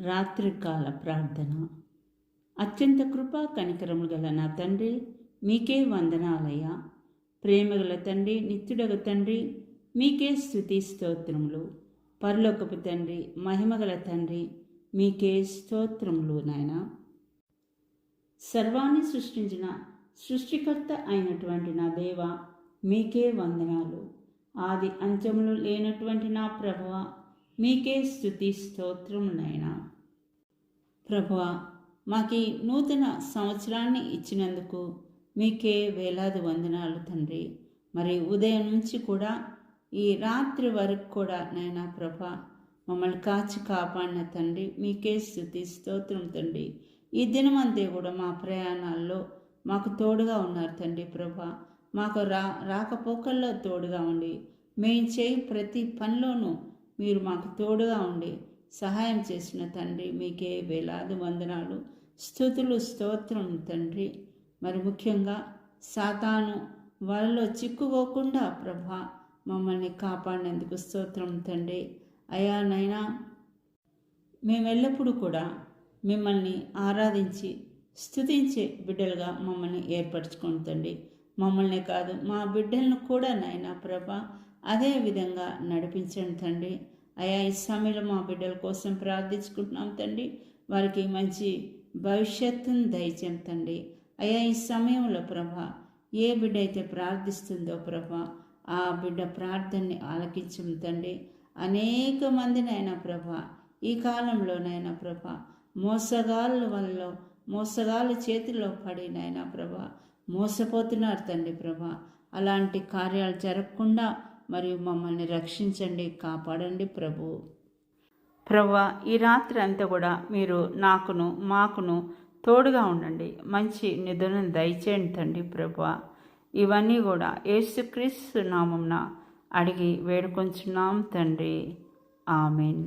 రాత్రికాల ప్రార్థన. అత్యంత కృపా కనికరములు గల నా తండ్రి మీకే వందనాలయ్యా. ప్రేమగల తండ్రి నిత్యుడగ తండ్రి మీకే స్థుతి స్తోత్రములు. పరలోకపు తండ్రి మహిమగల తండ్రి మీకే స్తోత్రములు నాయన. సర్వాన్ని సృష్టించిన సృష్టికర్త అయినటువంటి నా దేవ మీకే వందనాలు. ఆది అంచములు లేనటువంటి నా ప్రభువ మీకే స్థుతి స్తోత్రమునైనా ప్రభువ మాకి నూతన సంవత్సరాన్ని ఇచ్చినందుకు మీకే వేలాది వందనాలు తండ్రి. మరి ఉదయం నుంచి కూడా ఈ రాత్రి వరకు కూడా నైనా ప్రభ మమ్మల్ని కాచి కాపాడిన తండ్రి మీకే స్థుతి స్తోత్రం తండ్రి. ఈ దినమంతే కూడా మా ప్రయాణాల్లో మాకు తోడుగా ఉన్నారు తండ్రి ప్రభ. మాకు రా రాకపోకల్లో తోడుగా ఉండి మేము చేయి ప్రతి పనిలోనూ మీరు మాకు తోడుగా ఉండి సహాయం చేసిన తండ్రి మీకే వేలాది వందనాలు. స్థుతులు స్తోత్రం తండ్రి. మరి ముఖ్యంగా సాతాను వాళ్ళలో చిక్కుకోకుండా ప్రభ మమ్మల్ని కాపాడినందుకు స్తోత్రం తండ్రి. అయా నైనా మేము ఎల్లప్పుడూ కూడా మిమ్మల్ని ఆరాధించి స్థుతించే బిడ్డలుగా మమ్మల్ని ఏర్పరచుకుంటండి తండ్రి. మమ్మల్ని కాదు మా బిడ్డలను కూడా నైనా ప్రభ. అదే విధంగా నడిపించండి తండ్రి. అయా ఈ సమయంలో మా బిడ్డల కోసం ప్రార్థించుకుంటున్నాం తండ్రి. వారికి మంచి భవిష్యత్తును దయచేయం తండ్రి. అయా ఈ సమయంలో ప్రభ ఏ బిడ్డ అయితే ప్రార్థిస్తుందో ప్రభ ఆ బిడ్డ ప్రార్థనని ఆలకించం తండ్రి. అనేక మందినైనా ప్రభ ఈ కాలంలోనైనా ప్రభ మోసగాళ్ళ వల్ల మోసగాళ్ళ చేతిలో పడినైనా ప్రభ మోసపోతున్నారు తండ్రి ప్రభ. అలాంటి కార్యాలు జరగకుండా మరియు మమ్మల్ని రక్షించండి కాపాడండి ప్రభు. ప్రభు ఈ రాత్రి అంతా కూడా మీరు నాకును మాకును తోడుగా ఉండండి. మంచి నిధులను దయచేయండి తండ్రి ప్రభు. ఇవన్నీ కూడా యేసుక్రీస్తు నామంన అడిగి వేడుకొంచున్నాం తండ్రి. ఆమెన్.